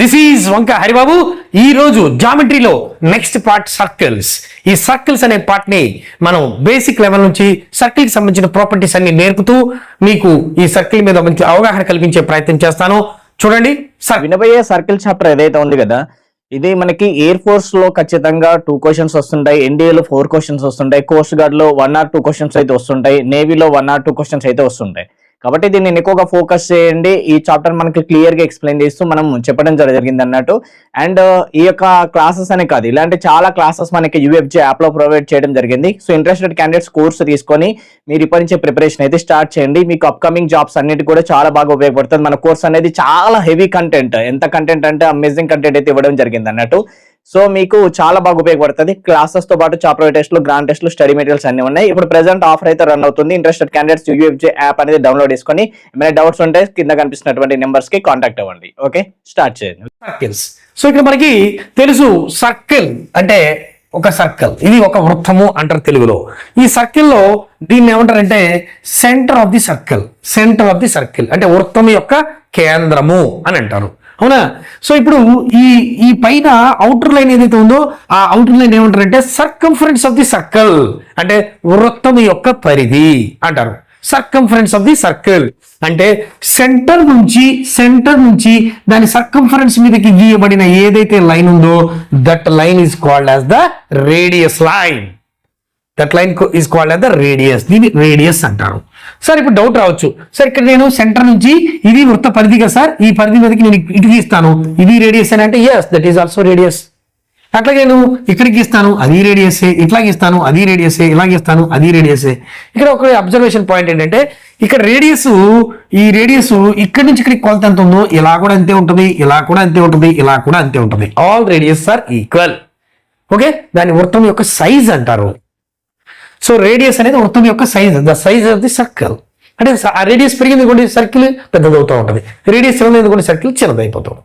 This is వంక హరిబాబు ఈ రోజు జామెట్రీలో నెక్స్ట్ పార్ట్ సర్కిల్స్ ఈ సర్కిల్స్ అనే పార్ట్ని మనం బేసిక్ లెవెల్ నుంచి సర్కిల్కి సంబంధించిన ప్రాపర్టీస్ అన్ని నేర్పుతూ మీకు ఈ సర్కిల్ మీద మంచి అవగాహన కల్పించే ప్రయత్నం చేస్తాను. చూడండి సర్ వినబోయే సర్కిల్ చాప్టర్ ఏదైతే ఉంది కదా ఇది మనకి ఎయిర్ ఫోర్స్లో ఖచ్చితంగా టూ క్వశ్చన్స్ వస్తుంటాయి ఎన్డీఏలో ఫోర్ క్వశ్చన్స్ వస్తుంటాయి కోస్ట్ గార్డ్లో వన్ ఆర్ టూ క్వశ్చన్స్ అయితే వస్తుంటాయి నేవీలో వన్ ఆర్ టూ క్వశ్చన్స్ అయితే వస్తుంటాయి. కాబట్టి దీన్ని ఎక్కువగా ఫోకస్ చేయండి. ఈ చాప్టర్ మనకి క్లియర్గా ఎక్స్ప్లెయిన్ చేస్తూ మనం చెప్పడం జరిగింది అన్నట్టు. అండ్ uh, ఈ యొక్క క్లాసెస్ అనే కాదు ఇలాంటి చాలా క్లాసెస్ మనకి యూఎఫ్జే యాప్లో ప్రొవైడ్ చేయడం జరిగింది. సో ఇంట్రెస్టెడ్ క్యాండిడేట్స్ కోర్స్ తీసుకొని మీరు ఇప్పటి నుంచి ప్రిపరేషన్ అయితే స్టార్ట్ చేయండి. మీకు అప్కమింగ్ జాబ్స్ అన్నిటి కూడా చాలా బాగా ఉపయోగపడుతుంది. మన కోర్స్ అనేది చాలా హెవీ కంటెంట్ ఎంత కంటెంట్ అంటే అమేజింగ్ కంటెంట్ అయితే ఇవ్వడం జరిగింది అన్నట్టు. సో మీకు చాలా బాగా ఉపయోగపడుతుంది. క్లాసెస్తో పాటు చాప్టర్ టెస్ట్లు గ్రాండ్ టెస్ట్లు స్టడీ మెటీరియల్స్ అన్ని ఉన్నాయి. ఇప్పుడు ప్రెసెంట్ ఆఫర్ అయితే రన్ అవుతుంది. ఇంట్రెస్టెడ్ క్యాండిడేట్స్ యూఎఫ్జే యాప్ అనేది డౌన్లోడ్ చేసుకొని ఏమైనా డౌట్స్ ఉంటే కింద కనిపిస్తున్నటువంటి నెంబర్స్కి కాంటాక్ట్ అవ్వండి. ఓకే స్టార్ట్ చేయండి. సర్కిల్స్ సో ఇక్కడ మనకి తెలుసు సర్కిల్ అంటే ఒక సర్కిల్ ఇది ఒక వృత్తము అంటారు తెలుగులో. ఈ సర్కిల్లో దీన్ని ఏమంటారంటే centre of the circle centre of the circle అంటే వృత్తం యొక్క కేంద్రము అని అంటారు. అవునా? సో ఇప్పుడు ఈ ఈ పైన అవుటర్ లైన్ ఏదైతే ఉందో ఆ అవుటర్ లైన్ ఏమంటారంటే సర్కంఫరెన్స్ ఆఫ్ ది సర్కిల్ అంటే వృత్తం యొక్క పరిధి అంటారు. సర్కంఫరెన్స్ ఆఫ్ ది సర్కిల్ అంటే సెంటర్ నుంచి సెంటర్ నుంచి దాని సర్కంఫరెన్స్ మీదకి గీయబడిన ఏదైతే లైన్ ఉందో that line is called as the radius line that line is called as the radius దీన్ని రేడియస్ అంటారు. సార్ ఇప్పుడు డౌట్ రావచ్చు. సార్ ఇక్కడ నేను సెంటర్ నుంచి ఇది వృత్త పరిధిగా సార్ ఈ పరిధి మీదకి నేను ఇటు గీస్తాను ఇది రేడియస్ అని అంటే yes that is also radius అట్లాగే నేను ఇక్కడికి గీస్తాను అది రేడియసే ఇట్లా గీస్తాను అది రేడియసే ఇలా గీస్తాను అది రేడియసే ఇక్కడ ఒక అబ్జర్వేషన్ పాయింట్ ఏంటంటే ఇక్కడ రేడియస్ ఈ రేడియస్ ఇక్కడి నుంచి ఇక్కడికి కొలత ఎంత ఉందో ఇలా కూడా అంతే ఉంటుంది ఇలా కూడా అంతే ఉంటుంది ఇలా కూడా అంతే ఉంటుంది. All radius are equal okay దాని వృత్తం యొక్క సైజ్ అంటారు. సో రేడియస్ అనేది వృత్తం యొక్క size the size of the circle అంటే ఆ రేడియస్ పెరిగింది కొన్ని సర్కిల్ పెద్దదవుతూ ఉంటుంది. రేడియస్ చిన్నది కొన్ని circle చిన్నదైపోతుంది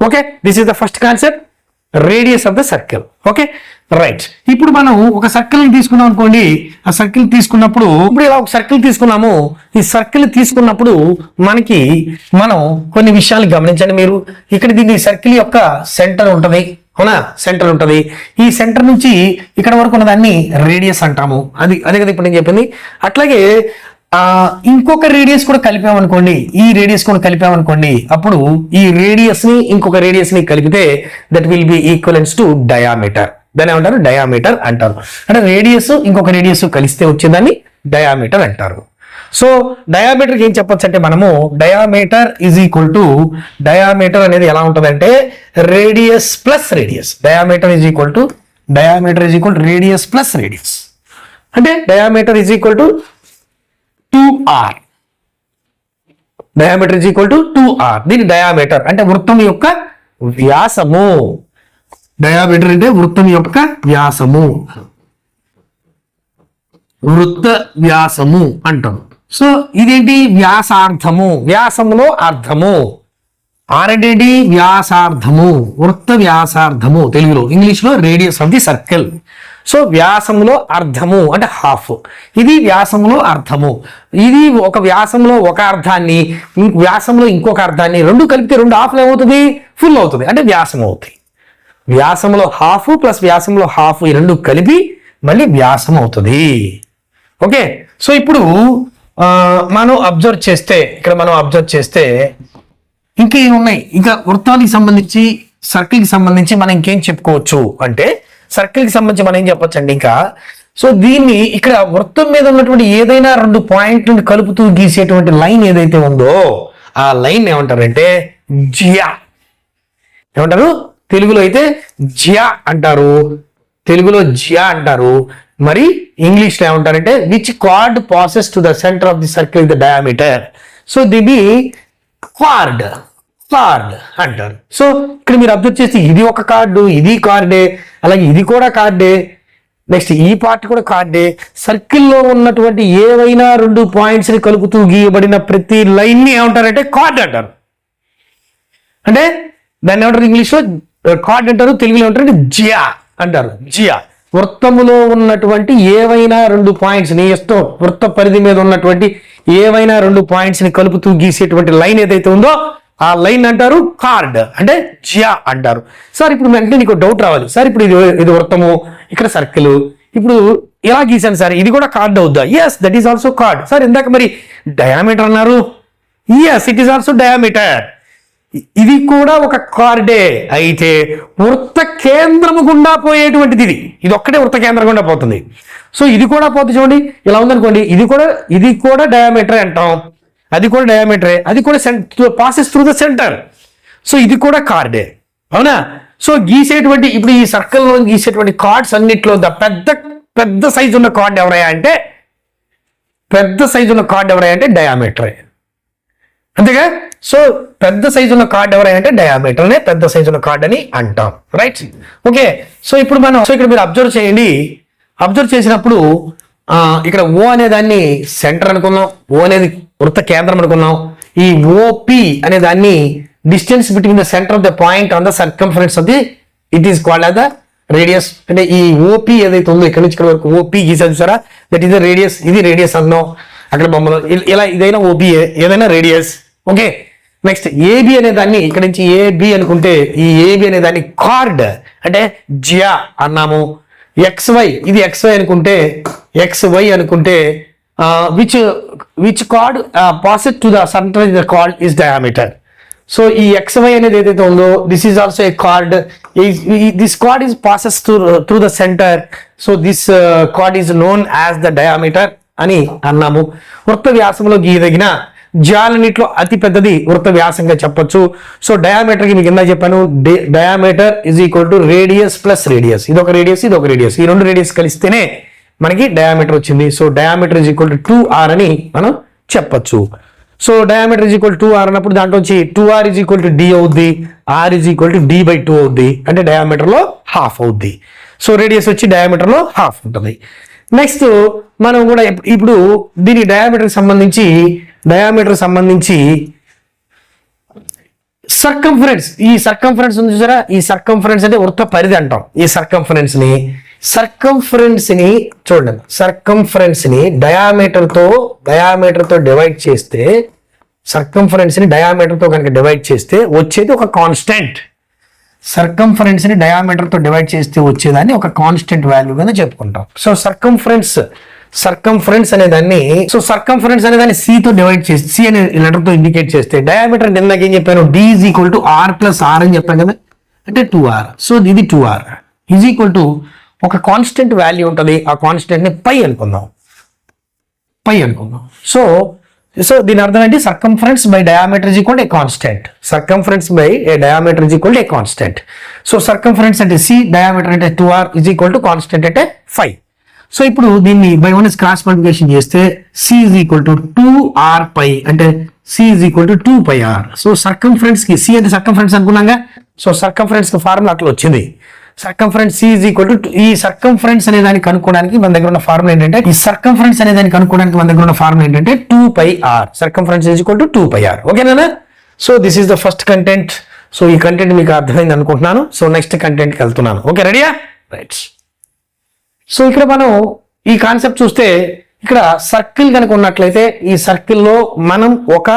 okay this is the first concept radius of the circle okay right ఇప్పుడు మనం ఒక సర్కిల్ తీసుకున్నాం అనుకోండి ఆ సర్కిల్ తీసుకున్నప్పుడు ఇప్పుడు ఇలా ఒక సర్కిల్ తీసుకున్నాము. ఈ సర్కిల్ తీసుకున్నప్పుడు మనకి మనం కొన్ని విషయాలు గమనించండి మీరు. ఇక్కడ దీన్ని సర్కిల్ యొక్క సెంటర్ ఉంటుంది. అవునా? సెంటర్ ఉంటుంది. ఈ సెంటర్ నుంచి ఇక్కడ వరకు ఉన్న దాన్ని రేడియస్ అంటాము. అది అదే కదా ఇప్పుడు నేను చెప్పింది. అట్లాగే ఇంకొక రేడియస్ కూడా కలిపామనుకోండి. ఈ రేడియస్ కూడా కలిపామనుకోండి. అప్పుడు ఈ రేడియస్ని ఇంకొక రేడియస్ని కలిపితే that will be equivalence to diameter దాన్ని ఏమంటారు? డయామీటర్ అంటారు. అంటే రేడియస్ ఇంకొక రేడియస్ కలిస్తే వచ్చేదాన్ని డయామీటర్ అంటారు. సో డయామీటర్కి ఏం చెప్పొచ్చు అంటే మనము diameter is equal to diameter అనేది ఎలా ఉంటుందంటే radius plus radius diameter is equal to diameter is equal radius plus radius అంటే diameter is equal to two R diameter is equal to two R దీని diameter అంటే వృత్తం యొక్క వ్యాసము. Diameter అంటే వృత్తం యొక్క వ్యాసము. వృత్త వ్యాసము అంటాం. సో ఇదేంటి వ్యాసార్థము? వ్యాసములో అర్థము. ఆర్ అంటే వ్యాసార్థము. వృత్త వ్యాసార్థము తెలుగులో. ఇంగ్లీష్లో radius of the circle. So వ్యాసములో అర్థము అంటే హాఫ్. ఇది వ్యాసములో అర్థము. ఇది ఒక వ్యాసంలో ఒక అర్థాన్ని వ్యాసంలో ఇంకొక అర్థాన్ని రెండు కలిపితే రెండు హాఫ్లు ఏమవుతుంది? ఫుల్ అవుతుంది. అంటే వ్యాసం అవుతుంది. వ్యాసంలో హాఫ్ ప్లస్ వ్యాసంలో హాఫ్ ఈ రెండు కలిపి మళ్ళీ వ్యాసం అవుతుంది. ఓకే? సో ఇప్పుడు మనం అబ్జర్వ్ చేస్తే ఇక్కడ మనం అబ్జర్వ్ చేస్తే ఇంకా ఉన్నాయి ఇంకా వృత్తానికి సంబంధించి సర్కిల్కి సంబంధించి మనం ఇంకేం చెప్పుకోవచ్చు? అంటే సర్కిల్కి సంబంధించి మనం ఏం చెప్పొచ్చు ఇంకా సో దీన్ని ఇక్కడ వృత్తం మీద ఉన్నటువంటి ఏదైనా రెండు పాయింట్లను కలుపుతూ గీసేటువంటి లైన్ ఏదైతే ఉందో ఆ లైన్ ఏమంటారంటే జియా. ఏమంటారు? తెలుగులో అయితే జియా అంటారు. తెలుగులో జియా అంటారు. మరి ఇంగ్లీష్లో ఏమంటారంటే which chord passes to the centre of the circle the diameter so దీన్ని కార్డ్ కార్డ్ అంటారు. సో ఇక్కడ మీరు అబ్జర్వ్ చేస్తే ఇది ఒక కార్డు ఇది కార్డే అలాగే ఇది కూడా కార్డే నెక్స్ట్ ఈ పార్ట్ కూడా కార్డే సర్కిల్లో ఉన్నటువంటి ఏవైనా రెండు పాయింట్స్ని కలుపుతూ గీయబడిన ప్రతి లైన్ని ఏమంటారంటే కార్డ్ అంటారు. అంటే దాన్ని ఏమంటారు ఇంగ్లీష్లో? కార్డ్ అంటారు తెలుగులో ఏమంటారు జియా అంటారు. జియా. వృత్తములో ఉన్నటువంటి ఏవైనా రెండు పాయింట్స్ నీ ఇష్టం వృత్త పరిధి మీద ఉన్నటువంటి ఏవైనా రెండు పాయింట్స్ని కలుపుతూ గీసేటువంటి లైన్ ఏదైతే ఉందో ఆ లైన్ అంటారు కార్డ్ అంటే జియా అంటారు. సార్ ఇప్పుడు వెంటనే నీకు డౌట్ రావాలి. సార్ ఇప్పుడు ఇది ఇది వృత్తము ఇక్కడ సర్కిల్ ఇప్పుడు ఇలా గీసాను సార్ ఇది కూడా కార్డ్ అవుద్దా? Yes that is also chord sir ఇందాక మరి డయామీటర్ అన్నారు. Yes it is also diameter ఇది కూడా ఒక కార్డే. అయితే వృత్త కేంద్రము గుండా పోయేటువంటిది ఇది. ఇది ఒక్కటే వృత్త కేంద్రం గుండా పోతుంది. సో ఇది కూడా పోతుంది చూడండి. ఇలా ఉందనుకోండి. ఇది కూడా ఇది కూడా డయామీటర్ అంటాం. అది కూడా డయామీటరే అది కూడా passes through the centre so ఇది కూడా కార్డే. అవునా? సో గీసేటువంటి ఇప్పుడు ఈ సర్కిల్లో గీసేటువంటి కార్డ్స్ అన్నిట్లో పెద్ద పెద్ద సైజు ఉన్న కార్డ్ ఎవరయ్యా అంటే పెద్ద సైజు ఉన్న కార్డ్ ఎవరయ్యా అంటే డయామీటరే అంతేగా? సో పెద్ద సైజు ఉన్న కార్డ్ ఎవరంటే డయామీటర్ అనే పెద్ద సైజు ఉన్న కార్డ్ అని అంటాం. రైట్ ఓకే సో ఇప్పుడు మనం సో ఇక్కడ మీరు అబ్జర్వ్ చేయండి. అబ్జర్వ్ చేసినప్పుడు ఇక్కడ ఓ అనే దాన్ని సెంటర్ అనుకున్నాం. ఓ అనేది వృత్త కేంద్రం అనుకున్నాం. ఈ ఓపి అనే దాన్ని distance between the centre of the point on the circumference of the it is called as the radius అంటే ఈ ఓపి ఏదైతే ఉందో ఇక్కడ నుంచి ఇక్కడ వరకు ఓపి గీసారు చూసారా? దట్ ఈస్ ద రేడియస్ ఇది రేడియస్ అన్నాం. అక్కడ బొమ్మలో ఇలా ఇదైనా ఓపి ఏదైనా రేడియస్ ఓకే నెక్స్ట్ ఏబి అనే దాన్ని ఇక్కడ నుంచి ఏబి అనుకుంటే ఈ ఏబి అనే దాన్ని కార్డ్ అంటే జియా అన్నాము. ఎక్స్వై ఇది ఎక్స్ వై అనుకుంటే ఎక్స్వై అనుకుంటే which which chord pass it to the certain the chord is diameter so ఈ ఎక్స్వై అనేది ఏదైతే ఉందో this is also a chord this chord is passes through through the centre so this chord is known as the diameter అని అన్నాము. వృత్త వ్యాసంలో గీయదగిన జాలన్నిట్లో అతి పెద్దది వృత్త వ్యాసంగా చెప్పొచ్చు. సో డయామీటర్కి మీకు కింద చెప్పాను diameter is equal to radius plus radius ఇది ఒక రేడియస్ ఇది ఒక రేడియస్ ఈ రెండు రేడియస్ కలిస్తేనే మనకి డయామీటర్ వచ్చింది. So diameter is equal to two R అని మనం చెప్పొచ్చు. So diameter is equal two R అన్నప్పుడు దాంట్లో వచ్చి two R is equal to D అవుద్ది R is equal to D by two అవుద్ది. అంటే డయామీటర్లో హాఫ్ అవుద్ది. సో రేడియస్ వచ్చి డయామీటర్లో హాఫ్ ఉంటుంది. నెక్స్ట్ మనం కూడా ఇప్పుడు దీని డయామీటర్కి సంబంధించి డయామీటర్ సంబంధించి సర్కంఫరెన్స్ ఈ సర్కంఫరెన్స్ ఉంది చూసారా? ఈ సర్కంఫరెన్స్ అంటే వృత్త పరిధి అంటాం. ఈ సర్కంఫరెన్స్ని సర్కంఫరెన్స్ని చూడండి. సర్కంఫరెన్స్ని డయామీటర్తో డయామీటర్తో డివైడ్ చేస్తే సర్కంఫరెన్స్ని డయామీటర్తో కనుక డివైడ్ చేస్తే వచ్చేది ఒక కాన్స్టెంట్ సర్కంఫరెన్స్ని డయామీటర్తో డివైడ్ చేస్తే వచ్చేదాన్ని ఒక కాన్స్టెంట్ వాల్యూ కింద చెప్పుకుంటాం. సో సర్కంఫరెన్స్ సర్కంఫరెన్స్ అనే దాన్ని సో సర్కంఫరెన్స్ అనే దాన్ని సితో తో డివైడ్ చేసి సి అనే లెటర్తో ఇండికేట్ చేస్తే డయామీటర్ ఇందాక ఏం చెప్పాను? D is equal to R plus R అని చెప్పాను కదా? అంటే టూ ఆర్ సో ఇది two R is equal to ఒక కాన్స్టెంట్ వాల్యూ ఉంటుంది. ఆ కాన్స్టెంట్ని పై అనుకుందాం. పై అనుకుందాం. సో సో దీని అర్థం ఏంటి? Circumference by diameter is equal a constant circumference by a diameter is equal a constant so circumference అంటే సి డయామీటర్ అంటే two R is equal to constant అంటే ఫైవ్ సో ఇప్పుడు దీన్ని బై వన్ క్రాస్ మల్టిప్లికేషన్ చేస్తే C is equal to two R pi అంటే C is equal to two pi R so సర్కంఫరెన్స్కి C అంటే circumference అనుకున్నాగా? So సర్కంఫరెన్స్కి formula అట్లా వచ్చింది. Circumference C is equal to ఈ సర్కంఫరెన్స్ అనే దాన్ని కనుక్కోవడానికి మన దగ్గర ఉన్న ఫార్ములా ఏంటంటే ఈ సర్కంఫరెన్స్ అనే దాన్ని కనుక్కోవడానికి మన దగ్గర ఉన్న ఫార్ములా ఏంటంటే two pi R circumference is equal to two pi R ఓకేనా so this is the first content so ఈ కంటెంట్ మీకు అర్థమైంది అనుకుంటున్నాను. సో నెక్స్ట్ కంటెంట్కి వెళ్తున్నాను. ఓకే రెడీయా రైట్ సో ఇక్కడ మనం ఈ కాన్సెప్ట్ చూస్తే ఇక్కడ సర్కిల్ కనుక ఉన్నట్లయితే ఈ సర్కిల్లో మనం ఒక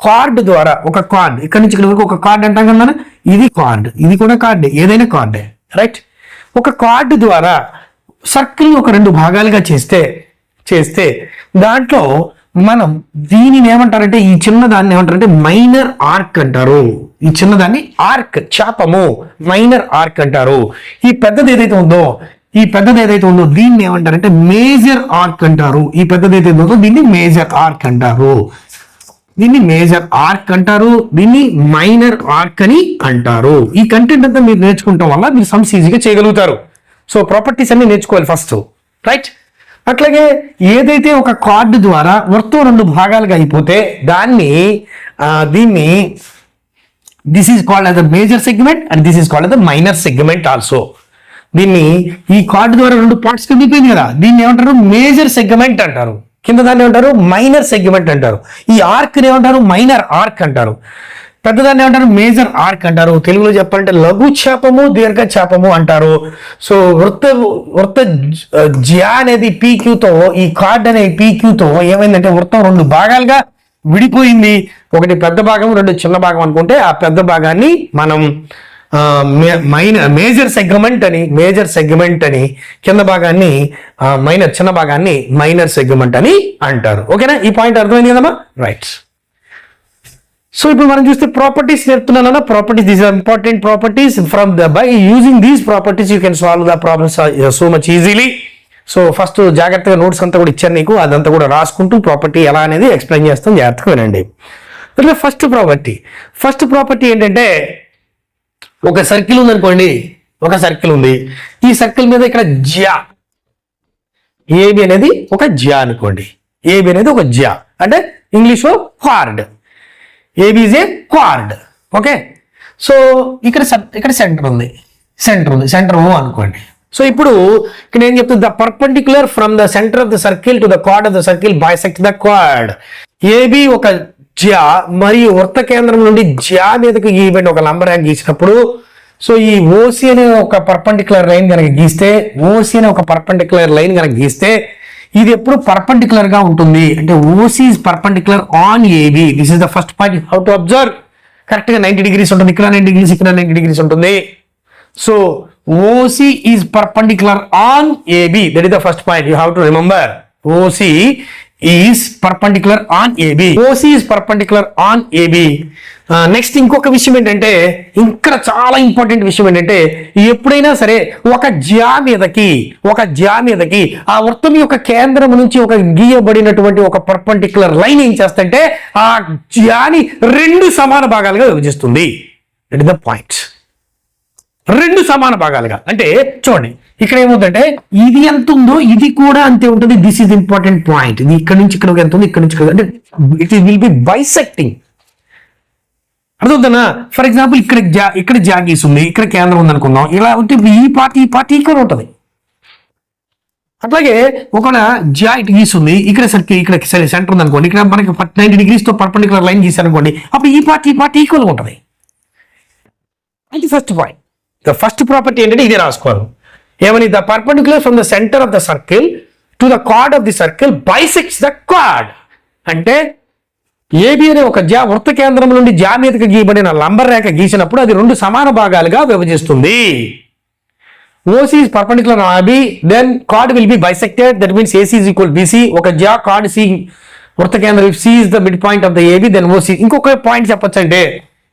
కార్డ్ ద్వారా ఒక కార్డ్ ఇక్కడ నుంచి ఇక్కడ వరకు ఒక కార్డ్ అంటాం కదా ఇది కార్డ్ ఇది కూడా కార్డే ఏదైనా కార్డే రైట్? ఒక కార్డు ద్వారా సర్కిల్ ఒక రెండు భాగాలుగా చేస్తే చేస్తే దాంట్లో మనం దీనిని ఏమంటారంటే ఈ చిన్న దాన్ని ఏమంటారంటే మైనర్ ఆర్క్ అంటారు. ఈ చిన్నదాన్ని ఆర్క్ చాపము మైనర్ ఆర్క్ అంటారు. ఈ పెద్దది ఏదైతే ఉందో ఈ పెద్దది ఏదైతే ఉందో దీన్ని ఏమంటారంటే మేజర్ ఆర్క్ అంటారు. ఈ పెద్దది ఏదైతే ఉందో దీన్ని మేజర్ ఆర్క్ అంటారు. దీన్ని మేజర్ ఆర్క్ అంటారు. దీన్ని మైనర్ ఆర్క్ అని అంటారు. ఈ కంటెంట్ అంతా మీరు నేర్చుకుంటాం వల్ల మీరు సమ్స్ ఈజీగా చేయగలుగుతారు. సో ప్రాపర్టీస్ అన్ని నేర్చుకోవాలి ఫస్ట్ రైట్ అట్లాగే ఏదైతే ఒక కార్డు ద్వారా వృత్తం రెండు భాగాలుగా అయిపోతే దాన్ని దీన్ని this is called as the major segment and this is called as the minor segment also దీన్ని ఈ కార్డు ద్వారా రెండు పార్ట్స్ కింద అయిపోయింది కదా. దీన్ని ఏమంటారు? మేజర్ సెగ్మెంట్ అంటారు. కింద దాన్ని ఏమంటారు? మైనర్ సెగ్మెంట్ అంటారు. ఈ ఆర్క్ ఏమంటారు? మైనర్ ఆర్క్ అంటారు. పెద్దదాన్ని ఏమంటారు? మేజర్ ఆర్క్ అంటారు. తెలుగులో చెప్పాలంటే లఘు చాపము దీర్ఘ చేపము అంటారు. సో వృత్త వృత్త జియా అనేది పీక్యూతో ఈ కార్డ్ అనే పీక్యూతో ఏమైందంటే వృత్తం రెండు భాగాలుగా విడిపోయింది. ఒకటి పెద్ద భాగం రెండు చిన్న భాగం అనుకుంటే ఆ పెద్ద భాగాన్ని మనం మైన మేజర్ సెగ్మెంట్ అని మేజర్ సెగ్మెంట్ అని కింద భాగాన్ని మైనర్ చిన్న భాగాన్ని మైనర్ సెగ్మెంట్ అని అంటారు. ఓకేనా? ఈ పాయింట్ అర్థమైంది కదమ్మా? రైట్ సో ఇప్పుడు మనం చూస్తే ప్రాపర్టీస్ చెప్తున్నాను properties these are important properties from the by using these properties you can solve the problems so much easily so first జాగ్రత్తగా నోట్స్ అంతా కూడా ఇచ్చాను నీకు అదంతా కూడా రాసుకుంటూ ప్రాపర్టీ ఎలా అనేది ఎక్స్ప్లెయిన్ చేస్తాం జాగ్రత్తగా వినండి. ఫస్ట్ ప్రాపర్టీ ఫస్ట్ ప్రాపర్టీ ఏంటంటే ఒక సర్కిల్ ఉందనుకోండి. ఒక సర్కిల్ ఉంది. ఈ సర్కిల్ మీద ఇక్కడ జ్యా. ఏబి అనేది ఒక జ్యా అనుకోండి. ఏబి అనేది ఒక జ్యా. అంటే ఇంగ్లీష్లో క్వార్డ్. ఏబీజే క్వార్డ్. ఓకే? సో ఇక్కడ సబ్- ఇక్కడ సెంటర్ ఉంది. సెంటర్ ఉంది. సెంటర్ ఓ అనుకోండి. సో ఇప్పుడు ఇక్కడ ఏం చెప్తుంది? The perpendicular from the centre of the circle to the chord of the circle bisect the quad AB ఒక జ్యా మరియు వృత్త కేంద్రం నుండి జ్యా మీదకి గీయబడిన ఒక లంబర్ ర్యాంక్ గీసినప్పుడు సో ఈ ఓసి అనే ఒక పర్పెండిక్యులర్ లైన్ కనుక గీస్తే ఓసి అనే ఒక పర్పెండిక్యులర్ లైన్ కనుక గీస్తే ఇది ఎప్పుడు పర్పెండిక్యులర్గా ఉంటుంది. అంటే O C is perpendicular on A B. This is the first point how to observe కరెక్ట్గా నైన్టీ డిగ్రీస్ ఉంటుంది. ఇక్కడ నైన్టీ డిగ్రీస్ ఇక్కడ నైన్టీ డిగ్రీస్ ఉంటుంది. So O C is perpendicular on A B. That is the first point you have to remember O C is perpendicular on A B O C is perpendicular on A B next ఇంకొక విషయం ఏంటంటే ఇక్కడ చాలా important విషయం ఏంటంటే ఎప్పుడైనా సరే ఒక జ్యా మీదకి ఒక జ్యా మీదకి ఆ వృత్తం యొక్క కేంద్రం నుంచి ఒక గీయబడినటువంటి ఒక పర్పండిక్యులర్ లైన్ ఏం చేస్తుంటే ఆ జ్యాని రెండు సమాన భాగాలుగా విభజిస్తుంది. దట్ ద పాయింట్ రెండు సమాన భాగాలుగా. అంటే చూడండి ఇక్కడ ఏముందంటే ఇది ఎంత ఉందో ఇది కూడా అంతే ఉంటుంది. దిస్ ఇస్ ఇంపార్టెంట్ పాయింట్ ఇది ఇక్కడ నుంచి ఇక్కడ ఎంత ఉంది ఇక్కడ నుంచి ఇక్కడ అంటే ఇట్ విల్ బి బైసెక్టింగ్ అర్థమవుతుందా? ఫర్ ఎగ్జాంపుల్ ఇక్కడ జా ఇక్కడ జాగీస్ ఉంది ఇక్కడ కేంద్రం ఉంది అనుకుందాం. ఇలా ఉంటే ఈ పార్టీ ఈ పార్టీ ఇక్కడ ఉంటుంది. అట్లాగే ఒకవేళ జా ఇటు గీస్తుంది ఇక్కడ సర్కిల్ ఇక్కడ సెంటర్ ఉంది అనుకోండి ఇక్కడ మనకి నైన్టీ డిగ్రీస్తో లైన్ గీసారు అనుకోండి అప్పుడు ఈ పార్టీ ఈ పార్టీ ఈక్వల్ ఉంటుంది. అది ఫస్ట్ పాయింట్ ఫస్ట్ ప్రాపర్టీ ఏంటంటే ఇదే రాసుకోవాలి. ఏమని the perpendicular from the centre of the circle to the chord of the circle bisects the chord అంటే ఏబి అనే ఒక జా వృత్త కేంద్రం నుండి జామీతకు గీయబడిన లంబర్ రేఖ గీసినప్పుడు అది రెండు సమాన భాగాలుగా విభజిస్తుంది. O C is perpendicular A B then chord will be bisected that means A C is equal B C ఒక జా కార్డ్ సి వృత్త కేంద్రం C is the mid point of the A B then O C ఇంకొక point చెప్పొచ్చు అంటే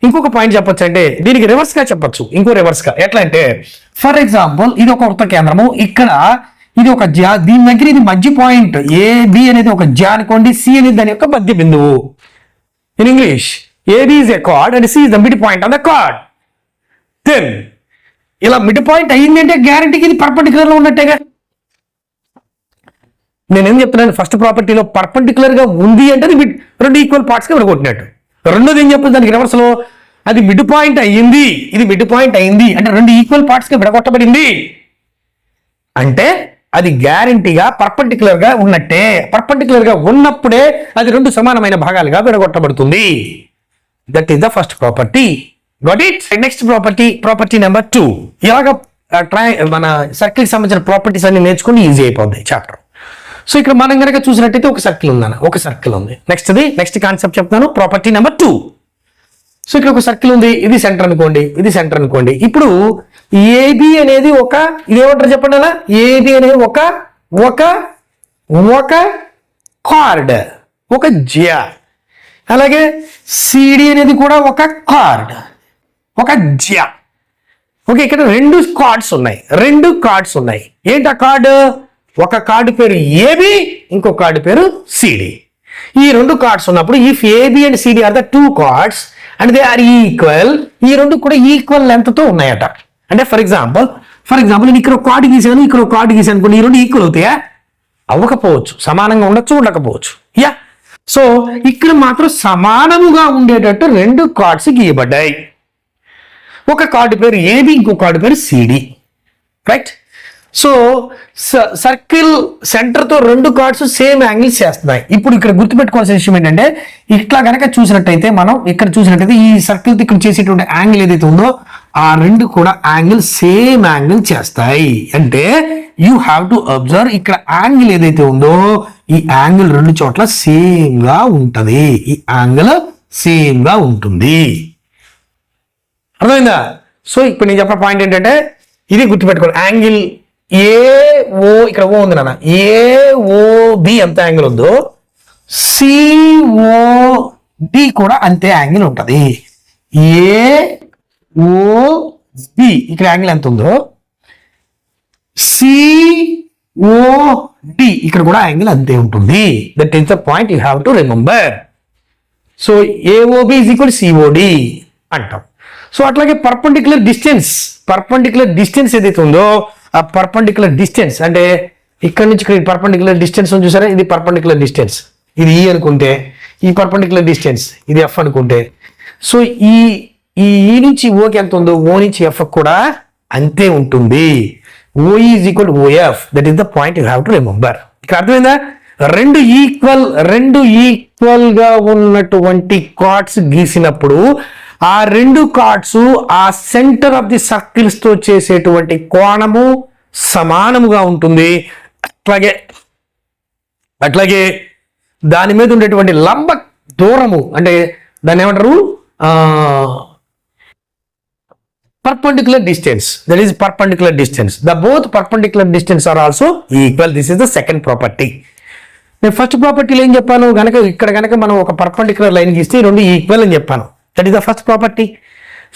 ఇంకొక point చెప్పొచ్చు అంటే దీనికి రివర్స్గా చెప్పొచ్చు. ఇంకో రివర్స్గా. ఎట్లా అంటే ఫర్ ఎగ్జాంపుల్ ఇది ఒక వృత్త కేంద్రము. ఇక్కడ ఇది ఒక జా దీని దగ్గర ఇది మధ్య పాయింట్ ఏ బి అనేది ఒక జా అనుకోండి సి అనేది దాని యొక్క మధ్య బిందువు. In English A B is a chord and C is the mid point on the chord then ఇలా మిడ్ పాయింట్ అయ్యింది అంటే గ్యారంటీకి ఇది పర్పండిక్యులర్లో ఉన్నట్టేగా నేనేం చెప్తున్నాను? ఫస్ట్ ప్రాపర్టీలో పర్పండిక్యులర్గా ఉంది అంటే రెండు ఈక్వల్ పార్ట్స్గా విడగొట్టినట్టు రెండోది ఏం చెప్పదు? దానికి రివర్స్లో అది మిడ్ పాయింట్ అయ్యింది. ఇది మిడ్ పాయింట్ అయ్యింది. అంటే రెండు ఈక్వల్ పార్ట్స్కి విడగొట్టబడింది. అంటే అది గ్యారంటీగా పర్పండిక్యులర్ ఉన్నట్టే. పర్పంటిక్యులర్గా ఉన్నప్పుడే అది రెండు సమానమైన భాగాలుగా విడగొట్టబడుతుంది. That is the first property got it next property property number two ఇలాగ ట్రై మన సర్కిల్ సంబంధించిన ప్రాపర్టీస్ అన్ని నేర్చుకుని ఈజీ అయిపోద్ది చాప్టర్ సో ఇక్కడ మనం కనుక చూసినట్టయితే ఒక సర్కిల్ ఉందన్న ఒక సర్కిల్ ఉంది. నెక్స్ట్ది నెక్స్ట్ కాన్సెప్ట్ చెప్తాను ప్రాపర్టీ నెంబర్ టూ సో ఇక్కడ ఒక సర్కిల్ ఉంది ఇది సెంటర్ అనుకోండి ఇది సెంటర్ అనుకోండి. ఇప్పుడు ఏబి అనేది ఒక ఇది ఏమంటారు చెప్పండి అలా? ఏబి అనేది ఒక ఒక ఒక కార్డ్ ఒక జియా అలాగే సిడి అనేది కూడా ఒక కార్డ్ ఒక జియా ఓకే ఇక్కడ రెండు కార్డ్స్ ఉన్నాయి రెండు కార్డ్స్ ఉన్నాయి. ఏంటి ఆ కార్డు ఒక కార్డు పేరు ఏబి ఇంకో కార్డు పేరు సిడి ఈ రెండు కార్డ్స్ ఉన్నప్పుడు if A B and C D are the two chords and they are equal ఈ రెండు కూడా ఈక్వల్ లెంత్తో ఉన్నాయట. అంటే ఫర్ ఎగ్జాంపుల్ ఫర్ ఎగ్జాంపుల్ నేను ఇక్కడ ఒక కార్డు గీసాను ఇక్కడ ఒక కార్డు గీసాను అనుకోండి ఈ రెండు ఈక్వల్ అవుతాయా? అవ్వకపోవచ్చు. సమానంగా ఉండొచ్చు ఉండకపోవచ్చు. యా? సో ఇక్కడ మాత్రం సమానముగా ఉండేటట్టు రెండు కార్డ్స్ గీయబడ్డాయి. ఒక కార్డు పేరు ఏబి ఇంకో కార్డు పేరు సిడి రైట్ సో సర్కిల్ సెంటర్తో రెండు కార్డ్స్ సేమ్ యాంగిల్స్ చేస్తున్నాయి. ఇప్పుడు ఇక్కడ గుర్తుపెట్టుకోవాల్సిన విషయం ఏంటంటే ఇట్లా కనుక చూసినట్టయితే మనం ఇక్కడ చూసినట్టయితే ఈ సర్కిల్ ఇక్కడ చేసేటువంటి యాంగిల్ ఏదైతే ఉందో ఆ రెండు కూడా యాంగిల్ సేమ్ యాంగిల్ చేస్తాయి. అంటే యూ హ్యావ్ టు అబ్జర్వ్ ఇక్కడ యాంగిల్ ఏదైతే ఉందో ఈ యాంగిల్ రెండు చోట్ల సేమ్గా ఈ యాంగిల్ సేమ్గా ఉంటుంది. అర్థమైందా? సో ఇప్పుడు నేను చెప్పిన పాయింట్ ఏంటంటే ఇది గుర్తుపెట్టుకోవాలి యాంగిల్ ఏ ఓ ఇక్కడ ఓ ఉంది నాన్న. ఏ ఓ బి ఎంత యాంగిల్ ఉందో? సిఓ డి కూడా అంతే యాంగిల్ ఉంటుంది. ఏ ఓ బి ఇక్కడ యాంగిల్ ఎంత ఉందో? సిఓ డి ఇక్కడ కూడా యాంగిల్ అంతే ఉంటుంది. That is the point you have to remember so AOB is equal COD అంటాం. సో అట్లాగే పర్పండిక్యులర్ డిస్టెన్స్ పర్పండిక్యులర్ డిస్టెన్స్ ఏదైతే ఉందో ఆ పర్పండిక్యులర్ డిస్టెన్స్ అంటే ఇక్కడ నుంచి ఇక్కడ పర్పండిక్యులర్ డిస్టెన్స్ అని చూసారా? ఇది పర్పండిక్యులర్ డిస్టెన్స్. ఇది ఈ అనుకుంటే ఈ పర్పండిక్యులర్ డిస్టెన్స్ ఇది ఎఫ్ అనుకుంటే. సో ఈ ఈ ఈ నుంచి ఓకి ఎంత ఉందో ఓ నుంచి ఎఫ్ కూడా అంతే ఉంటుంది. O is equal O F that is the point you have to remember ఇక్కడ అర్థమైందా? రెండు ఈక్వల్ రెండు ఈక్వల్గా ఉన్నటువంటి కార్డ్స్ గీసినప్పుడు ఆ రెండు కార్డ్స్ ఆ సెంటర్ ఆఫ్ ది సర్కిల్స్తో చేసేటువంటి కోణము సమానముగా ఉంటుంది. అట్లాగే అట్లాగే దాని మీద ఉండేటువంటి లంబ దూరము అంటే దాన్ని ఏమంటారు? Perpendicular distance that is perpendicular distance the both perpendicular distance are also equal this is the second property నేను ఫస్ట్ ప్రాపర్టీలో ఏం చెప్పాను? కనుక ఇక్కడ కనుక మనం ఒక పర్పెండిక్యులర్ లైన్ గీస్తే రెండు ఈక్వల్ అని చెప్పాను. That is the first property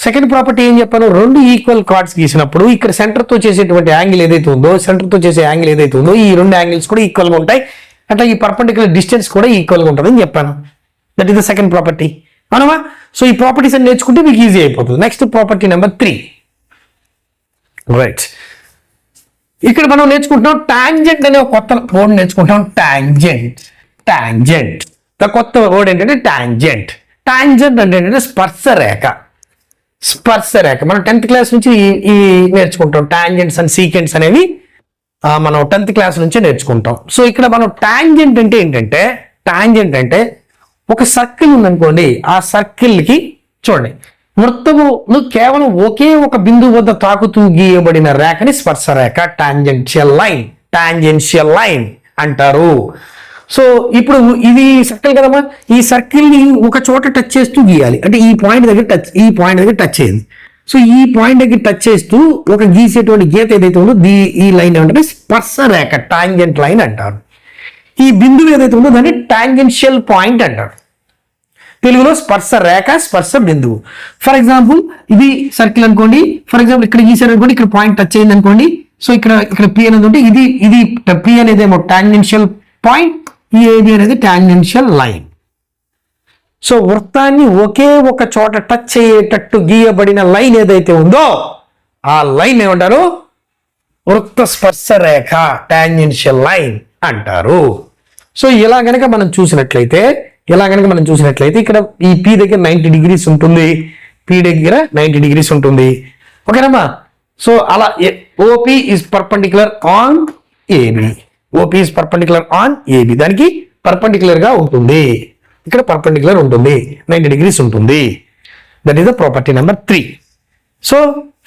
second property ఏం చెప్పాను? రెండు ఈక్వల్ కార్డ్స్ గీసినప్పుడు ఇక్కడ సెంటర్తో చేసేటువంటి యాంగిల్ ఏదైతే ఉందో సెంటర్తో చేసే యాంగిల్ ఏదైతే ఉందో ఈ రెండు యాంగిల్స్ కూడా ఈక్వల్గా ఉంటాయి. అట్లా ఈ పర్పెండిక్యులర్ డిస్టెన్స్ కూడా ఈక్వల్గా ఉంటుందని చెప్పాను. That is the second property అవునమా so ఈ ప్రాపర్టీస్ అని నేర్చుకుంటే మీకు ఈజీ అయిపోతుంది. Next property number three right ఇక్కడ మనం నేర్చుకుంటున్నాం టాంజెంట్ అనే ఒక కొత్త వర్డ్ నేర్చుకుంటాం టాంజెంట్ టాంజెంట్ ద కొత్త వర్డ్ ఏంటంటే టాంజెంట్ టాంజెంట్ అంటే ఏంటంటే స్పర్శ రేఖ. స్పర్శ రేఖ. మనం టెన్త్ క్లాస్ నుంచి ఈ- నేర్చుకుంటాం. టాంజెంట్స్ అండ్ సీకెంట్స్ అనేవి మనం టెన్త్ క్లాస్ నుంచే నేర్చుకుంటాం. సో ఇక్కడ మనం టాంజెంట్ అంటే ఏంటంటే టాంజెంట్ అంటే ఒక సర్కిల్ ఉందనుకోండి ఆ సర్కిల్కి చూడండి. వృత్తము కేవలం ఒకే ఒక బిందువు వద్ద తాకుతూ గీయబడిన రేఖని స్పర్శ రేఖ టాంజెన్షియల్ లైన్. టాంజెన్షియల్ లైన్ అంటారు. సో ఇప్పుడు ఇది సర్కిల్ కదమ్మా? ఈ సర్కిల్ని ఒక చోట టచ్ చేస్తూ గీయాలి. అంటే ఈ పాయింట్ దగ్గర టచ్ ఈ పాయింట్ దగ్గర టచ్ అయ్యింది సో ఈ పాయింట్ దగ్గర టచ్ చేస్తూ ఒక గీసేటువంటి గీత ఏదైతే ఉందో దీ ఈ లైన్ ఏమంటే స్పర్శ రేఖ టాంజెంట్ లైన్ అంటారు. ఈ బిందువు ఏదైతే ఉందో దాన్ని టాంజెన్షియల్ పాయింట్ అంటారు. తెలుగులో స్పర్శ రేఖ స్పర్శ బిందువు. ఫర్ ఎగ్జాంపుల్ ఇది సర్కిల్ అనుకోండి. ఫర్ ఎగ్జాంపుల్ ఇక్కడ గీసారు అనుకోండి ఇక్కడ పాయింట్ టచ్ అయింది అనుకోండి. సో ఇక్కడ ఇక్కడ పి అనేది ఉంటే ఇది ఇది పి అనేది ఏమో టాంజెన్షియల్ పాయింట్ ఈ ఏబి అనేది టాంజెన్షియల్ లైన్ సో వృత్తాన్ని ఒకే ఒక చోట టచ్ అయ్యేటట్టు గీయబడిన లైన్ ఏదైతే ఉందో ఆ లైన్ ఏమంటారు? వృత్త స్పర్శ రేఖ టాంజెన్షియల్ లైన్ అంటారు. సో ఇలా గనక మనం చూసినట్లయితే ఇలా గనక మనం చూసినట్లయితే ఇక్కడ ఈ పి దగ్గర నైంటీ డిగ్రీస్ ఉంటుంది. పి దగ్గర నైంటీ డిగ్రీస్ ఉంటుంది. ఓకేనమ్మా సో అలా O P is perpendicular on A B O P is perpendicular on A B దానికి పర్పెండిక్యులర్గా ఉంటుంది. ఇక్కడ పర్పెండిక్యులర్ ఉంటుంది. నైంటీ డిగ్రీస్ ఉంటుంది. That is the property number three so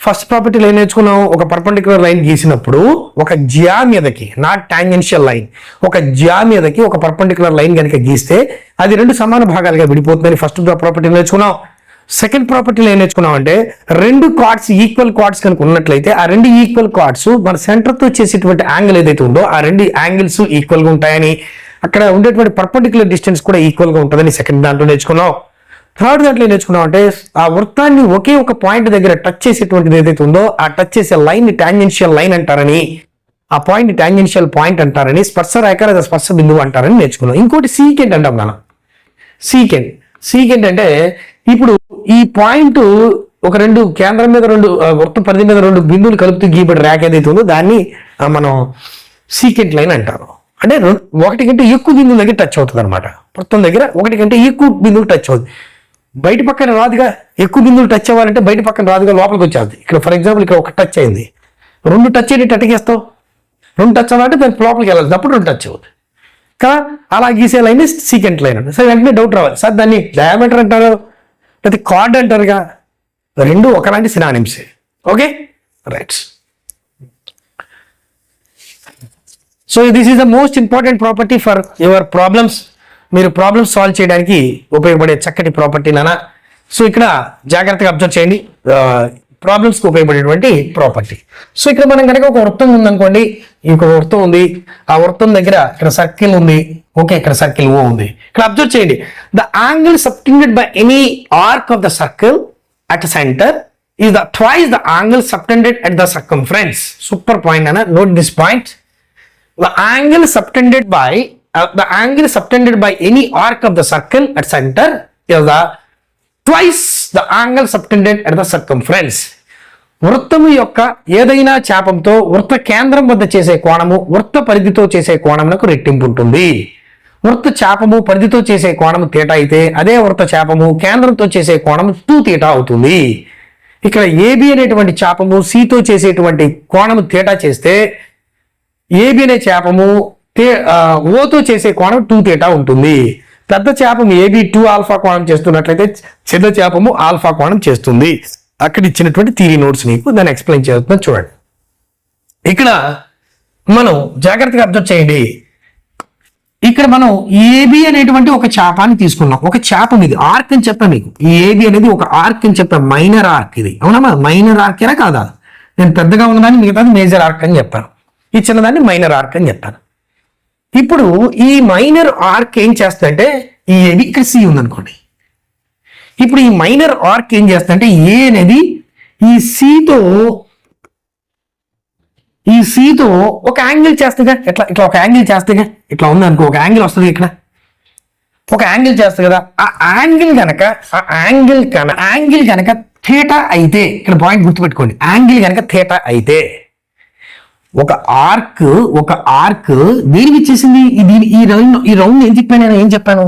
first ప్రాపర్టీలో ఏం నేర్చుకున్నాం ఒక పర్పెండిక్యులర్ లైన్ గీసినప్పుడు ఒక జ్యా మీదకి నాట్ టాంజెన్షియల్ లైన్ ఒక జ్యా మీదకి ఒక పర్పెండిక్యులర్ లైన్ కనుక గీస్తే అది రెండు సమాన భాగాలుగా విడిపోతుందని ఫస్ట్ ప్రాపర్టీ నేర్చుకున్నాం సెకండ్ ప్రాపర్టీలో ఏం నేర్చుకున్నామంటే రెండు కార్డ్స్ ఈక్వల్ కార్డ్స్ కనుక ఉన్నట్లయితే ఆ రెండు ఈక్వల్ కార్డ్స్ మన సెంటర్తో చేసేటువంటి యాంగిల్ ఏదైతే ఉందో ఆ రెండు యాంగిల్స్ ఈక్వల్గా ఉంటాయని అక్కడ ఉండేటువంటి పర్పర్టికులర్ డిస్టెన్స్ కూడా ఈక్వల్గా ఉంటుందని సెకండ్ దాంట్లో నేర్చుకున్నాం. థర్డ్ దాంట్లో ఏం నేర్చుకున్నాం అంటే ఆ వృత్తాన్ని ఒకే ఒక పాయింట్ దగ్గర టచ్ చేసేటువంటిది ఏదైతే ఉందో ఆ టచ్ చేసే లైన్ ట్యాంజెన్షియల్ టాంజెన్షియల్ లైన్ అంటారని ఆ పాయింట్ టాంజెన్షియల్ పాయింట్ అంటారని స్పర్శ రేఖ లేదా స్పర్శ బిందువు అంటారని నేర్చుకున్నాం. ఇంకోటి సీకెంట్ అంటాం మనం. సీకెంట్ సీకెంట్ అంటే ఇప్పుడు ఈ పాయింట్ ఒక రెండు కేంద్రం మీద రెండు మొత్తం వృత్త పరిధి మీద రెండు బిందువులు కలుపుతూ గీబడి ర్యాక్ ఏదైతే ఉందో దాన్ని మనం సీకెంట్ లైన్ అంటారు. అంటే ఒకటి కంటే ఎక్కువ బిందువుల దగ్గర టచ్ అవుతుంది అనమాట వృత్తం దగ్గర ఒకటి కంటే ఎక్కువ బిందువులు టచ్ అవుతుంది. బయట పక్కన రాదుగా ఎక్కువ బిందువులు టచ్ అవ్వాలంటే బయట పక్కన రాదుగా లోపలికి వచ్చేది. ఇక్కడ ఫర్ ఎగ్జాంపుల్ ఇక్కడ ఒక టచ్ అయింది. రెండు టచ్ అయ్యేటట్టు అటకేస్తావు రెండు టచ్ అవ్వాలంటే దాని లోపలికి వెళ్ళాలి. అప్పుడు రెండు టచ్ అవుతుంది. కదా? అలా గీసే లైన్ సీకెంట్ లైన్ అంటే. సరే వెంటనే డౌట్ రావాలి. సార్ దాన్ని డయామీటర్ అంటారు లేకపోతే కార్డ్ అంటారుగా? రెండు ఒకలాంటి సినానిమ్సే okay right so this is the most important property for your problems మీరు ప్రాబ్లమ్స్ సాల్వ్ చేయడానికి ఉపయోగపడే చక్కటి ప్రాపర్టీ నానా. సో ఇక్కడ జాగ్రత్తగా అబ్జర్వ్ చేయండి. Uh, ప్రాబ్లమ్స్కి ఉపయోగపడేటువంటి ప్రాపర్టీ సో ఇక్కడ మనం కనుక ఒక వృత్తం ఉందనుకోండి ఇక వృత్తం ఉంది ఆ వృత్తం దగ్గర ఇక్కడ సర్కిల్ ఉంది ఓకే ఇక్కడ సర్కిల్ ఓ ఉంది. ఇక్కడ అబ్జర్వ్ చేయండి. The angle subtended by any arc of the circle at centre is the the angle subtended at the circumference super point అన్న note this point the angle subtended by the angle subtended by any arc of the circle at centre is the twice the angle subtended at the circumference వృత్తము యొక్క ఏదైనా చాపంతో వృత్త కేంద్రం వద్ద చేసే కోణము వృత్త పరిధితో చేసే కోణమునకు రెట్టింపు ఉంటుంది. వృత్త చాపము పరిధితో చేసే కోణము తీట అయితే అదే వృత్త చాపము కేంద్రంతో చేసే కోణము టూ తీట అవుతుంది. ఇక్కడ ఏబి అనేటువంటి చాపము సితో చేసేటువంటి కోణము తీటా చేస్తే ఏబి అనే చేపము తే ఓతో చేసే కోణం టూ తీటా ఉంటుంది. పెద్ద చేపము ఏబి టూ ఆల్ఫా కోణం చేస్తున్నట్లయితే చిన్న చేపము ఆల్ఫా కోణం చేస్తుంది. అక్కడ ఇచ్చినటువంటి థీరీ నోట్స్ నీకు దాన్ని ఎక్స్ప్లెయిన్ చేస్తున్నా చూడండి. ఇక్కడ మనం జాగ్రత్తగా అబ్జర్వ్ చేయండి. ఇక్కడ మనం ఏబి అనేటువంటి ఒక చేపాన్ని తీసుకున్నాం. ఒక చేప ఇది ఆర్క్ అని చెప్పాను మీకు. ఈ ఏబి అనేది ఒక ఆర్క్ అని చెప్పాను మైనర్ ఆర్క్ ఇది. అవునమ్మా మైనర్ ఆర్క్ అయినా కాదా? నేను పెద్దగా ఉన్నదాన్ని మిగతాది మేజర్ ఆర్క్ అని చెప్పాను ఈ చిన్నదాన్ని మైనర్ ఆర్క్ అని చెప్పాను ఇప్పుడు ఈ మైనర్ ఆర్క్ ఏం చేస్తుందంటే ఈ ఏబి ఇక్కడ సి ఉందనుకోండి. ఇప్పుడు ఈ మైనర్ ఆర్క్ ఏం చేస్తుందంటే ఏ అనేది ఈ సితో ఈ సీతో ఒక యాంగిల్ చేస్తుందిగా. ఎట్లా ఇట్లా ఒక యాంగిల్ చేస్తుందిగా. ఇట్లా ఉంది అనుకో ఒక యాంగిల్ వస్తుంది ఇక్కడ. ఒక యాంగిల్ చేస్తుంది కదా. ఆ యాంగిల్ కనుక ఆ యాంగిల్ కన యాంగిల్ కనుక థేటా అయితే ఇక్కడ పాయింట్ గుర్తుపెట్టుకోండి. యాంగిల్ కనుక థేటా అయితే ఒక ఆర్క్ ఒక ఆర్క్ దేనికి ఇచ్చేసింది? ఈ దీని ఈ రౌండ్ ఈ రౌండ్ ఏం చెప్పాను నేను? ఏం చెప్పాను?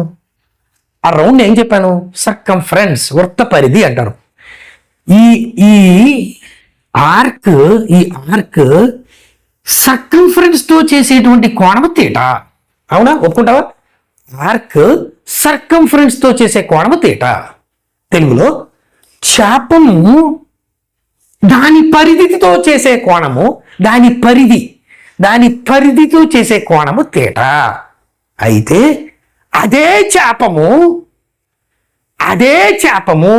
ఆ రౌండ్ ఏం చెప్పాను? సర్కం ఫ్రెండ్స్ వృత్త పరిధి అంటారు. ఈ ఈ ఆర్క్ ఈ ఆర్క్ సర్కంఫరెన్స్ ఫ్రెండ్స్తో చేసేటువంటి కోణం తీట అవునా? ఒప్పుకుంటావా? ఆర్క్ సర్కం ఫ్రెండ్స్తో చేసే కోణం తీట తెలుగులో చాపము దాని పరిధితో చేసే కోణము దాని పరిధి దాని పరిధితో చేసే కోణము తేట. అయితే అదే చేపము అదే చేపము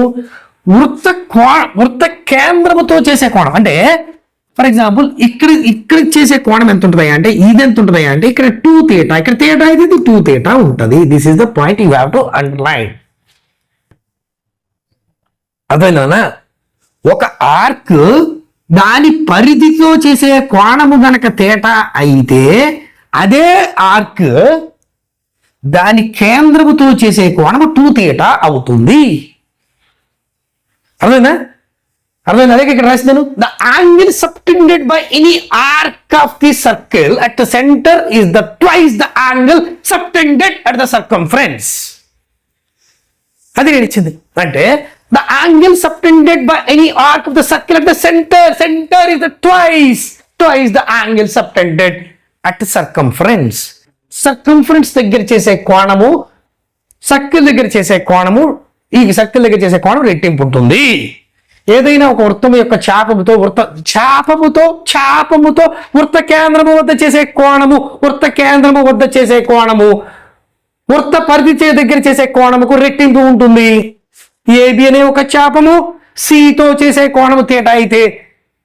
వృత్త కో వృత్త కేంద్రముతో చేసే కోణం. అంటే ఫర్ ఎగ్జాంపుల్ ఇక్కడ ఇక్కడ చేసే కోణం ఎంత ఉంటుంది అంటే ఇది ఎంత ఉంటుంది అంటే ఇక్కడ టూ థియేటా ఇక్కడ థియేటర్ అయితే ఇది టూ థియేటా ఉంటుంది. This is the point you have to underline అర్థమైందా ఒక ఆర్క్ దాని పరిధితో చేసే కోణము గనక తేట అయితే అదే ఆర్క్ దాని కేంద్రముతో చేసే కోణము టూ తేట అవుతుంది. అర్థమైందా? అర్థమైంది? అదే ఇక్కడ రాసినాను the angle subtended by any arc of the circle at the centre is the twice the angle subtended at the circumference అది నేను ఇచ్చింది. అంటే angle subtended by by any of of the circle the the centre centre is the twice twice the subtended at at circumference circumference దగ్గర చేసే కోణము circle దగ్గర చేసే కోణము ఈ circle దగ్గర చేసే కోణం రెట్టింపు ఉంటుంది. ఏదైనా ఒక వృత్తం యొక్క చాపముతో వృత్త చాపముతో చాపముతో వృత్త కేంద్రము వద్ద చేసే కోణము వృత్త కేంద్రము వద్ద చేసే కోణము వృత్త పరిధి దగ్గర చేసే కోణముకు రెట్టింపు ఉంటుంది. ఏబి అనే ఒక చాపము సితో చేసే కోణము తేట అయితే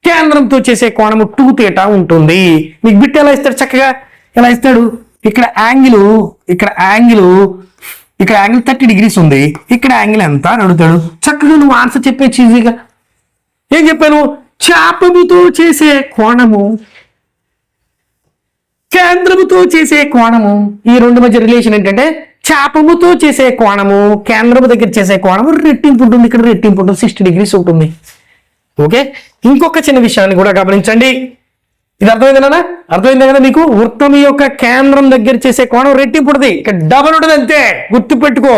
కేంద్రంతో చేసే కోణము టూ తేట ఉంటుంది. మీకు బిట్ ఎలా ఇస్తాడు చక్కగా? ఎలా ఇస్తాడు? ఇక్కడ యాంగిల్ ఇక్కడ యాంగిల్ ఇక్కడ యాంగిల్ థర్టీ డిగ్రీస్ ఉంది. ఇక్కడ యాంగిల్ ఎంత అని అడుగుతాడు. చక్కగా నువ్వు ఆన్సర్ చెప్పే ఈజీగా ఏం చెప్పాను? చాపముతో చేసే కోణము కేంద్రముతో చేసే కోణము. ఈ రెండు మధ్య రిలేషన్ ఏంటంటే చాపముతో చేసే కోణము కేంద్రము దగ్గర చేసే కోణము రెట్టింపు ఉంటుంది. ఇక్కడ రెట్టింపు ఉంటుంది. సిక్స్టీ డిగ్రీస్ ఉంటుంది ఓకే? ఇంకొక చిన్న విషయాన్ని కూడా గమనించండి. ఇది అర్థమైందా అర్థమైందే కదా మీకు? వృత్తం యొక్క కేంద్రం దగ్గర చేసే కోణం రెట్టింపు ఉంటుంది. ఇక్కడ డబల్ ఉంటుంది అంతే. గుర్తు పెట్టుకో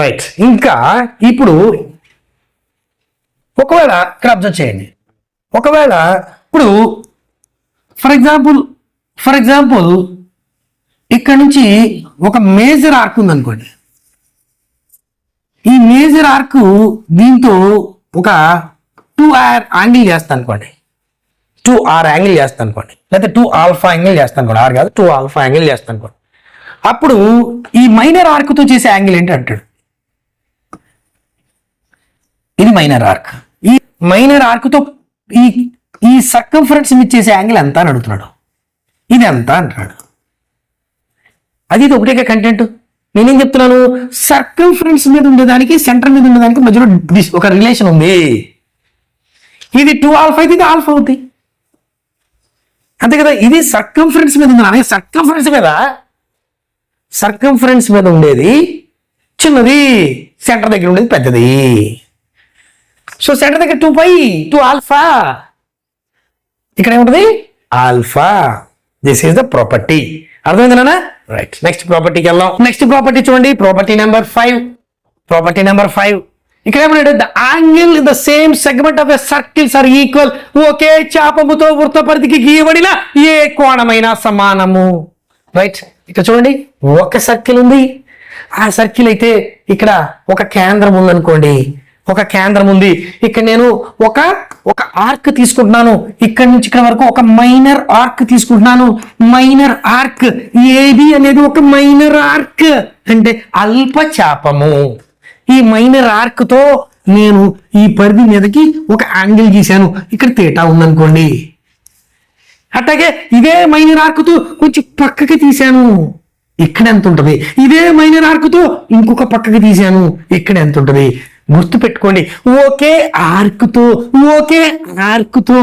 రైట్ ఇంకా ఇప్పుడు ఒకవేళ ఇక్కడ అబ్జర్వ్ చేయండి. ఒకవేళ ఇప్పుడు ఫర్ ఎగ్జాంపుల్ ఫర్ ఎగ్జాంపుల్ ఇక్కడ నుంచి ఒక మేజర్ ఆర్క్ ఉంది అనుకోండి ఈ మేజర్ ఆర్క్ దీంతో ఒక టూ ఆర్ యాంగిల్ చేస్తాను అనుకోండి. టూ ఆర్ యాంగిల్ చేస్తాను అనుకోండి. లేకపోతే టూ ఆల్ఫా యాంగిల్ చేస్తాను అనుకోండి. ఆర్ కాదు టూ ఆల్ఫా యాంగిల్ చేస్తాను అనుకోండి. అప్పుడు ఈ మైనర్ ఆర్క్తో చేసే యాంగిల్ ఏంటి అంటాడు? ఇది మైనర్ ఆర్క్. ఈ మైనర్ ఆర్క్తో ఈ ఈ సర్కంఫరెన్స్ మీద చేసే యాంగిల్ ఎంత అని అడుగుతున్నాడు? ఇది ఎంత అంటున్నాడు అది ఇది ఒకటే కంటెంట్ నేనేం చెప్తున్నాను? సర్కంఫరెన్స్ మీద ఉండేదానికి సెంటర్ మీద ఉండేదానికి మధ్యలో ఒక రిలేషన్ ఉంది. ఇది టూ ఆల్ఫా అయితే ఇది ఆల్ఫా అవుతుంది అంతే కదా ఇది సర్కంఫరెన్స్ మీద ఉంది? అలాగే సర్కంఫరెన్స్ మీద? సర్కంఫరెన్స్ మీద ఉండేది చిన్నది సెంటర్ దగ్గర ఉండేది పెద్దది. సో సెంటర్ దగ్గర టూ పై టూ ఆల్ఫా ఇక్కడ ఏముంటుంది? Alpha this is the property అర్థమైందా రైట్ నెక్స్ట్ ప్రాపర్టీకి వెళ్దాం. నెక్స్ట్ ప్రాపర్టీ చూడండి. Property number five property number five ఇక్కడ ఏమన్నాడు? The angle in the same segment of a circles are equal ఒకే చాపముతో వృత్త పరిధికి గీయబడిన ఏ కోణమైనా సమానము. రైట్ ఇక్కడ చూడండి. ఒక సర్కిల్ ఉంది. ఆ సర్కిల్ అయితే ఇక్కడ ఒక కేంద్రం ఉందనుకోండి. ఒక కేంద్రం ఉంది. ఇక్కడ నేను ఒక ఒక ఆర్క్ తీసుకుంటున్నాను. ఇక్కడ నుంచి ఇక్కడ వరకు ఒక మైనర్ ఆర్క్ తీసుకుంటున్నాను. మైనర్ ఆర్క్ ఏది అనేది ఒక మైనర్ ఆర్క్. అంటే అల్ప చాపము. ఈ మైనర్ ఆర్క్తో నేను ఈ పరిధి మీదకి ఒక యాంగిల్ గీశాను. ఇక్కడ తేటా ఉందనుకోండి. అట్లాగే ఇదే మైనర్ ఆర్కుతో కొంచెం పక్కకి తీశాను. ఇక్కడ ఎంత ఉంటుంది? ఇదే మైనర్ ఆర్కుతో ఇంకొక పక్కకి తీశాను. ఇక్కడ ఎంత ఉంటుంది? గుర్తు పెట్టుకోండి ఒకే ఆర్కుతో ఒకే ఆర్కుతో.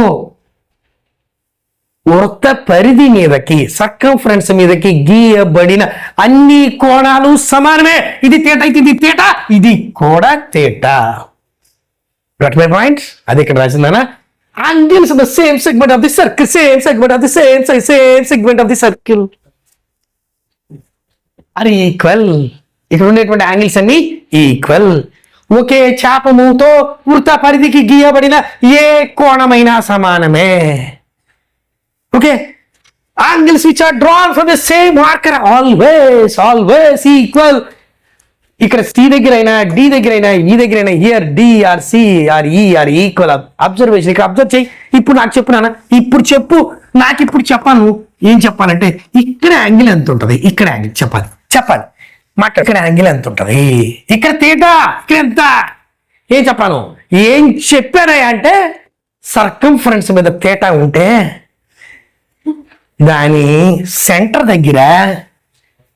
వృత్త పరిధి మీదకి సర్కంఫరెన్స్ మీదకి గీయబడిన అన్ని కోణాలు సమానమే. ఇది తేట ఇది తేట ఇది కూడా తేట. గట్ మై పాయింట్ అది ఇక్కడ రాసిందనా? Angles same the same segment of the circle same segment of the same of same segment of the circle. ఇక్కడ ఉండేటువంటి యాంగిల్స్ అన్ని ఈక్వల్ ఒకే చాపముతో వృత పరిధికి గీయబడిన ఏ కోణమైనా సమానమే. Okay? Angles which are drawn from the same marker always always equal ఇక్కడ సి దగ్గరైనా డి దగ్గరైనా ఈ దగ్గర అయినా here D or C or E are equal observation ఇక్కడ అబ్జర్వ్ చేయి. ఇప్పుడు నాకు చెప్పు నాన్న. ఇప్పుడు చెప్పు. నాకు ఇప్పుడు చెప్పాను. ఏం చెప్పాలంటే ఇక్కడ యాంగిల్ ఎంత ఉంటుంది? ఇక్కడ యాంగిల్ చెప్పాలి. చెప్పాలి. మాట ఇక్కడ యాంగిల్ ఎంత ఉంటుంది? ఇక్కడ తేటా ఇక్కడ ఎంత? ఏం చెప్పాను? ఏం చెప్పారా అంటే సర్కంఫరెన్స్ మీద తేటా ఉంటే దాని సెంటర్ దగ్గర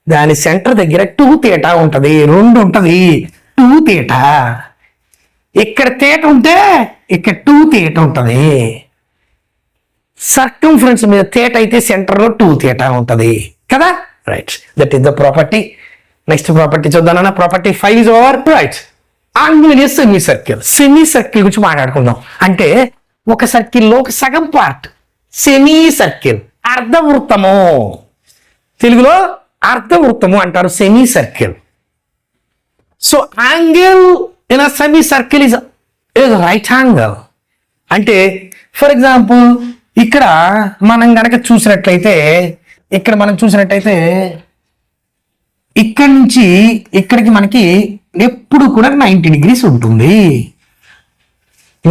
దాని సెంటర్ దగ్గర టూ తేటా ఉంటుంది రెండు ఉంటుంది. టూ తేటా ఇక్కడ తేట ఉంటే ఇక్కడ టూ తేట ఉంటుంది. సర్కంఫరెన్స్ మీద తేట అయితే సెంటర్లో టూ తేటా ఉంటుంది. కదా? Right that is the property next property చూద్దాం property five is over right ఆంగ్ల సెమీ సర్కిల్ సెమీ సర్కిల్ గురించి మాట్లాడుకుందాం. అంటే ఒక సర్కిల్లో ఒక సగం పార్ట్ సెమీ సర్కిల్ అర్ధవృత్తము. తెలుగులో అర్ధవృత్తము అంటారు semi circle so angle in a semi circle is is right angle అంటే ఫర్ ఎగ్జాంపుల్ ఇక్కడ మనం గనక చూసినట్లయితే ఇక్కడ మనం చూసినట్టయితే ఇక్కడి నుంచి ఇక్కడికి మనకి ఎప్పుడు కూడా నైంటీ డిగ్రీస్ ఉంటుంది.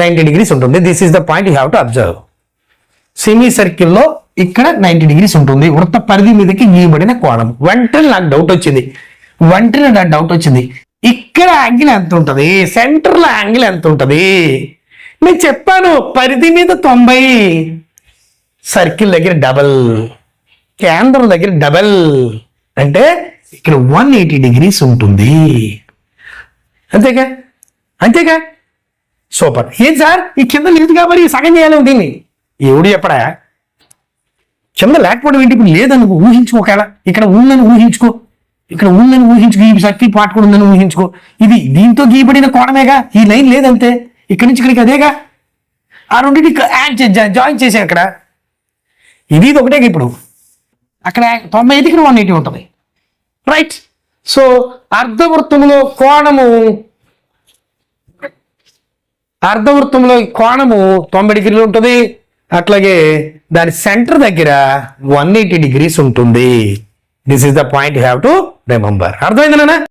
నైంటీ డిగ్రీస్ ఉంటుంది. This is the point you have to observe semi సర్కిల్లో ఇక్కడ నైంటీ డిగ్రీస్ ఉంటుంది. వృత్త పరిధి మీదకి గీయబడిన కోణం. వెంటనే నాకు డౌట్ వచ్చింది. వెంటనే నాకు డౌట్ వచ్చింది. ఇక్కడ యాంగిల్ ఎంత ఉంటుంది? సెంటర్లో యాంగిల్ ఎంత ఉంటుంది? నేను చెప్పాను పరిధి మీద తొంభై సర్కిల్ దగ్గర డబల్ కేంద్రం దగ్గర డబల్ అంటే ఇక్కడ వన్ ఎయిటీ డిగ్రీస్ ఉంటుంది. అంతేగా? అంతేగా? సూపర్. ఏం సార్? ఈ కింద లేదు కాబట్టి సగం చేయాలి దీన్ని. ఎవడు చెప్పడా? కింద లేకపోవడం ఏంటి? ఇప్పుడు లేదనుకో ఊహించుకో ఒకవేళ. ఇక్కడ ఉందని ఊహించుకో. ఇక్కడ ఉందని ఊహించుకో. ఈ శక్తి పాటు కూడా ఉందని ఊహించుకో. ఇది దీంతో గీయబడిన కోణమేగా? ఈ లైన్ లేదంతే. ఇక్కడి నుంచి ఇక్కడికి అదేగా? ఆ రెండింటి యాడ్ జాయిన్ చేసాం అక్కడ ఇది ఇది ఒకటే ఇప్పుడు. అక్కడ తొంభై ఐదు ఇక్కడ వన్ ఎయిటీ ఉంటుంది. రైట్ సో అర్ధవృత్తంలో కోణము అర్ధవృత్తంలో కోణము తొంభై డిగ్రీలు ఉంటుంది. అట్లాగే దాని సెంటర్ దగ్గర వన్ ఎయిటీ డిగ్రీస్ ఉంటుంది. This is the point have to remember అర్థమైందా